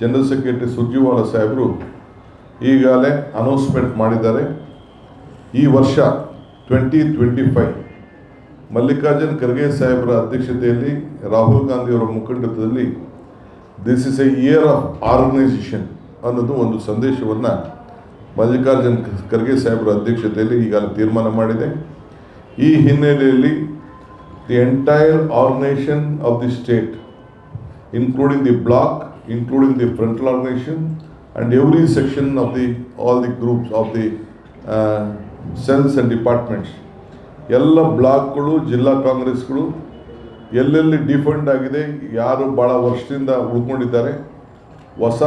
General secretary Surjewala ಸಾಹೇಬರು ಈಗಾಗಲೇ announcement ಮಾಡಿದ್ದಾರೆ. ಈ ವರ್ಷ twenty twenty five Mallikarjun Kharge ಸಾಹೇಬರ ಅಧ್ಯಕ್ಷತೆಯಲ್ಲಿ ರಾಹುಲ್ ಗಾಂಧಿಯವರ ಮುಖಂಡತ್ವದಲ್ಲಿ this is a year of organisation ಅನ್ನೋದು ಒಂದು ಸಂದೇಶವನ್ನು ಮಲ್ಲಿಕಾರ್ಜುನ್ ಖರ್ಗೆ ಸಾಹೇಬರ ಅಧ್ಯಕ್ಷತೆಯಲ್ಲಿ ಈಗಾಗಲೇ ತೀರ್ಮಾನ ಮಾಡಿದೆ. ಈ ಹಿನ್ನೆಲೆಯಲ್ಲಿ the entire organisation of the state including the block, including the frontal organization, and every section of the all the groups of the cells and departments. ಎಲ್ಲ ಬ್ಲಾಕ್ಗಳು ಜಿಲ್ಲಾ ಕಾಂಗ್ರೆಸ್ಗಳು ಎಲ್ಲೆಲ್ಲಿ ಡಿಫೆಂಡ್ ಆಗಿದೆ ಯಾರು ಭಾಳ ವರ್ಷದಿಂದ ಉಳ್ಕೊಂಡಿದ್ದಾರೆ ಹೊಸ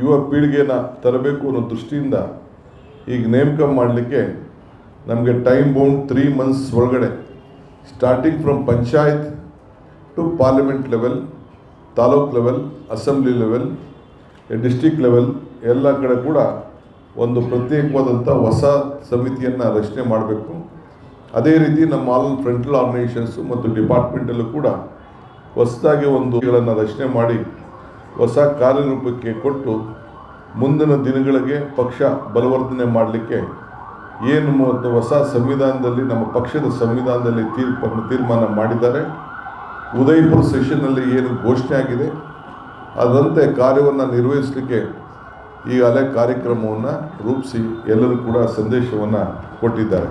ಯುವ ಪೀಳಿಗೆನ ತರಬೇಕು ಅನ್ನೋ ದೃಷ್ಟಿಯಿಂದ ಈಗ ನೇಮಕ ಮಾಡಲಿಕ್ಕೆ ನಮಗೆ ಟೈಮ್ ಬೌಂಡ್ ತ್ರೀ ಮಂತ್ಸ್ ಒಳಗಡೆ starting from panchayat to parliament level taluk level assembly level district level ಎಲ್ಲ ಕಡೆ ಕೂಡ ಒಂದು ಪ್ರತ್ಯೇಕವಾದಂಥ ಹೊಸ ಸಮಿತಿಯನ್ನು ರಚನೆ ಮಾಡಬೇಕು. ಅದೇ ರೀತಿ ನಮ್ಮ ಆಲ್ ಫ್ರಂಟಲ್ ಆರ್ಗನೈಸೇಷನ್ಸು ಮತ್ತು ಡಿಪಾರ್ಟ್ಮೆಂಟಲ್ಲೂ ಕೂಡ ಹೊಸದಾಗಿ ಒಂದು ರಚನೆ ಮಾಡಿ ಹೊಸ ಕಾರ್ಯರೂಪಕ್ಕೆ ಕೊಟ್ಟು ಮುಂದಿನ ದಿನಗಳಿಗೆ ಪಕ್ಷ ಬಲವರ್ಧನೆ ಮಾಡಲಿಕ್ಕೆ ಏನು ಮತ್ತು ಹೊಸ ಸಂವಿಧಾನದಲ್ಲಿ ನಮ್ಮ ಪಕ್ಷದ ಸಂವಿಧಾನದಲ್ಲಿ ತೀರ್ಪನ್ನು ತೀರ್ಮಾನ ಮಾಡಿದ್ದಾರೆ. ಉದಯಪುರ ಸೆಷನ್ನಲ್ಲಿ ಏನು ಘೋಷಣೆ ಆಗಿದೆ ಅದರಂತೆ ಕಾರ್ಯವನ್ನು ನಿರ್ವಹಿಸಲಿಕ್ಕೆ ಈಗಾಗಲೇ ಕಾರ್ಯಕ್ರಮವನ್ನು ರೂಪಿಸಿ ಎಲ್ಲರೂ ಕೂಡ ಸಂದೇಶವನ್ನು ಕೊಟ್ಟಿದ್ದಾರೆ.